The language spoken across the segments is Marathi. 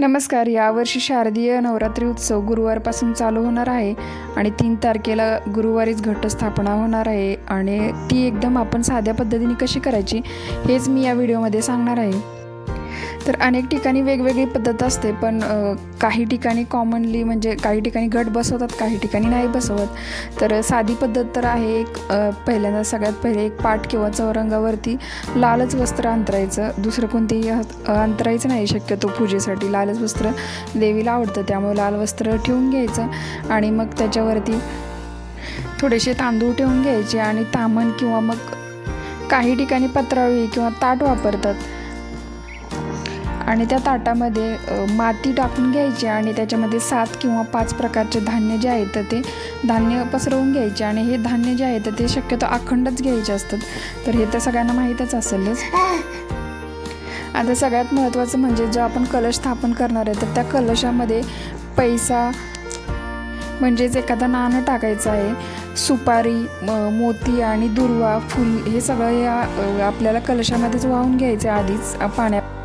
नमस्कार यावर्षी शारदीय नवरात्री उत्सव गुरुवारपासून चालू होणार आहे आणि तीन तारखेला गुरुवारीच घटस्थापना होणार आहे आणि ती एकदम आपण साध्या पद्धतीने कशी करायची हेच मी या व्हिडिओमध्ये सांगणार आहे. तर अनेक ठिकाणी वेगवेगळी पद्धत असते पण काही ठिकाणी कॉमनली म्हणजे काही ठिकाणी घट बसवतात काही ठिकाणी नाही बसवत. तर साधी पद्धत तर आहे एक पहिल्यांदा सगळ्यात पहिले एक पाट किंवा चौरंगावरती लालच वस्त्र अंतरायचं. दुसरं कोणतेही अंतरायचं नाही शक्यतो पूजेसाठी. लालच वस्त्र देवीला आवडतं त्यामुळे लाल वस्त्र ठेवून घ्यायचं आणि मग त्याच्यावरती थोडेसे तांदूळ ठेवून घ्यायचे आणि तामण किंवा मग काही ठिकाणी पत्रावळी किंवा ताट वापरतात. आणि त्या ताटामध्ये माती टाकून घ्यायची आणि त्याच्यामध्ये सात किंवा पाच प्रकारचे धान्य जे आहेत तर ते धान्य पसरवून घ्यायचे. आणि हे धान्य जे आहे तर ते शक्यतो अखंडच घ्यायचे असतात. तर हे तर सगळ्यांना माहीतच असेलच. आता सगळ्यात महत्त्वाचं म्हणजे जो आपण कलश स्थापन करणार आहे तर त्या कलशामध्ये पैसा म्हणजेच एखादा नाणं टाकायचं आहे. सुपारी मोती आणि दुर्वा फुल हे सगळं या आपल्याला कलशामध्येच वाहून घ्यायचं आहे आधीच पाण्यात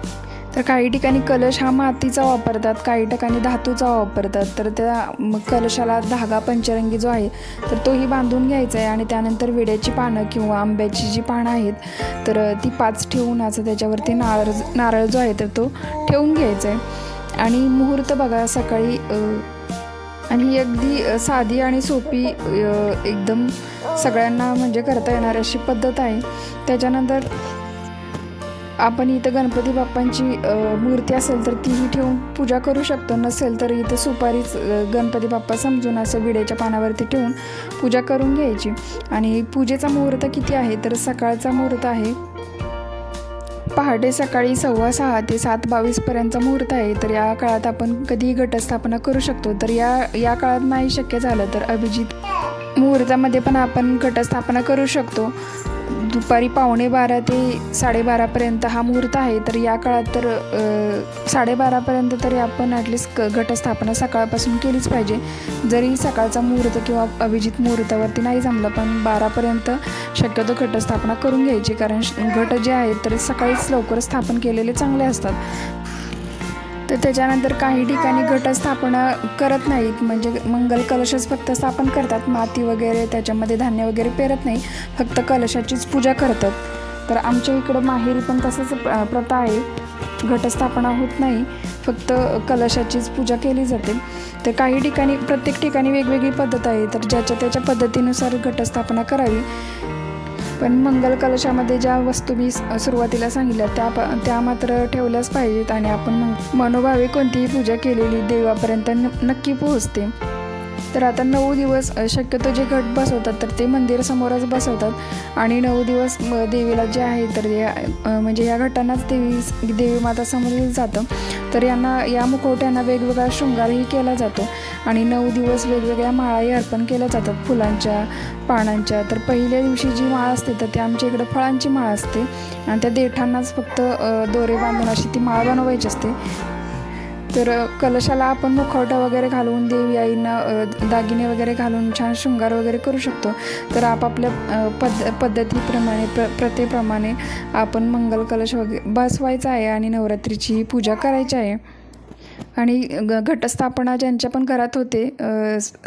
तर काही ठिकाणी कलश हा मातीचा वापरतात काही ठिकाणी धातूचा वापरतात. तर त्या मग कलशाला धागा पंचरंगी जो आहे तर तोही बांधून घ्यायचा आहे आणि त्यानंतर विड्याची पानं किंवा आंब्याची जी पानं आहेत तर ती पाच ठेवून असं त्याच्यावरती नारळ नारळ जो आहे तर तो ठेवून घ्यायचा आहे. आणि मुहूर्त बघा सकाळी आणि ही अगदी साधी आणि सोपी एकदम सगळ्यांना म्हणजे करता येणारी अशी पद्धत आहे. त्याच्यानंतर आपण इथं गणपती बाप्पांची मूर्ती असेल तर तीही ठेवून पूजा करू शकतो. नसेल तर इथं सुपारीच गणपती बाप्पा समजून असं विड्याच्या पानावरती ठेवून पूजा करून घ्यायची. आणि पूजेचा मुहूर्त किती आहे? तर सकाळचा मुहूर्त आहे. पहाटे सकाळी सव्वा सहा ते सात बावीसपर्यंतचा मुहूर्त आहे. तर या काळात आपण कधीही घटस्थापना करू शकतो. तर या या काळात नाही शक्य झालं तर अभिजित मुहूर्तामध्ये पण आपण घटस्थापना करू शकतो. दुपारी पावणे बारा ते साडेबारापर्यंत हा मुहूर्त आहे तर या काळात तर साडेबारापर्यंत तरी आपण ॲटलिस्ट क घटस्थापना सकाळपासून केलीच पाहिजे. जरी सकाळचा मुहूर्त किंवा अभिजित मुहूर्तावरती नाही जमलं पण बारापर्यंत शक्यतो घटस्थापना करून घ्यायची कारण श- घट जे आहेत तर सकाळीच लवकर स्थापन केलेले चांगले असतात. तर त्याच्यानंतर काही ठिकाणी घटस्थापना करत नाहीत. म्हणजे मंगल कलशच फक्त स्थापन करतात. माती वगैरे त्याच्यामध्ये धान्य वगैरे पेरत नाही. फक्त कलशाचीच पूजा करतात. तर आमच्या इकडं माहेरी पण तसंच प्र- प्रथा आहे. घटस्थापना होत नाही. फक्त कलशाचीच पूजा केली जाते. तर काही ठिकाणी प्रत्येक ठिकाणी वेगवेगळी पद्धत आहे. तर ज्याच्या त्याच्या पद्धतीनुसार घटस्थापना करावी. पण मंगल कलशामध्ये ज्या वस्तू मी सुरुवातीला सांगितल्या त्या प त्या मात्र ठेवल्याच पाहिजेत आणि आपण मग मनोभावे कोणतीही पूजा केलेली देवापर्यंत न नक्की पोहोचते. तर आता नऊ दिवस शक्यतो जे घट बसवतात तर ते मंदिर समोरच बसवतात. आणि नऊ दिवस देवीला जे आहे तर या म्हणजे या घटांनाच देवी देवी माता समोर जातं. तर यांना या मुखवट्यांना वेगवेगळा शृंगारही केला जातो. आणि नऊ दिवस वेगवेगळ्या माळाही अर्पण केल्या जातात फुलांच्या पानांच्या. तर पहिल्या दिवशी जी माळ असते तर ती आमच्या इकडं फळांची माळ असते. आणि त्या देठांनाच फक्त दोरे बांधून अशी ती माळ बनवायची असते. तर कलशाला आपण मुखवटा वगैरे घालून देवी आईंना दागिने वगैरे घालून छान शृंगार वगैरे करू शकतो. तर आपापल्या पद पद्धतीप्रमाणे प्र प्रथेप्रमाणे आपण मंगल कलश वगैरे बसवायचा आहे आणि नवरात्रीची पूजा करायची आहे. आणि ग घटस्थापना ज्यांच्या पण घरात होते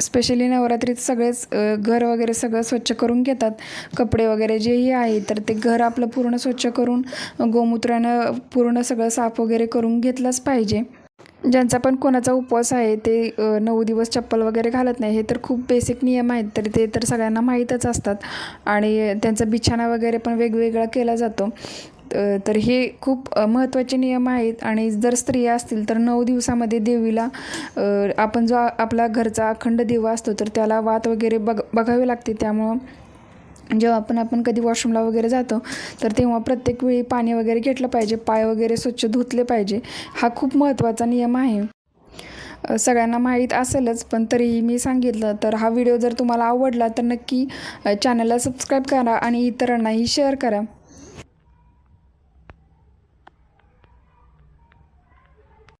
स्पेशली नवरात्रीत सगळेच घर वगैरे सगळं स्वच्छ करून घेतात. कपडे वगैरे जेही आहे तर ते घर आपलं पूर्ण स्वच्छ करून गोमूत्रानं पूर्ण सगळं साफ वगैरे करून घेतलंच पाहिजे. ज्यांचा पण कोणाचा उपवास आहे ते नऊ दिवस चप्पल वगैरे घालत नाही हे तर खूप बेसिक नियम आहेत तर ते तर सगळ्यांना माहीतच असतात. आणि त्यांचा बिछाना वगैरे पण वेगवेगळा केला जातो. तर हे खूप महत्त्वाचे नियम आहेत. आणि जर स्त्रिया असतील तर नऊ दिवसामध्ये देवीला आपण जो आपला घरचा अखंड दिवा असतो तर त्याला वात वगैरे बघ बघावी लागते. त्यामुळं जेव्हा आपण आपण कधी वॉशरूमला वगैरे जातो तर तेव्हा प्रत्येक वेळी पाणी वगैरे घेतलं पाहिजे पाय वगैरे स्वच्छ धुतले पाहिजे हा खूप महत्त्वाचा नियम आहे. सगळ्यांना माहीत असेलच पण तरीही मी सांगितलं तर हा व्हिडिओ जर तुम्हाला आवडला तर नक्की चॅनलला सबस्क्राईब करा आणि इतरांनाही शेअर करा.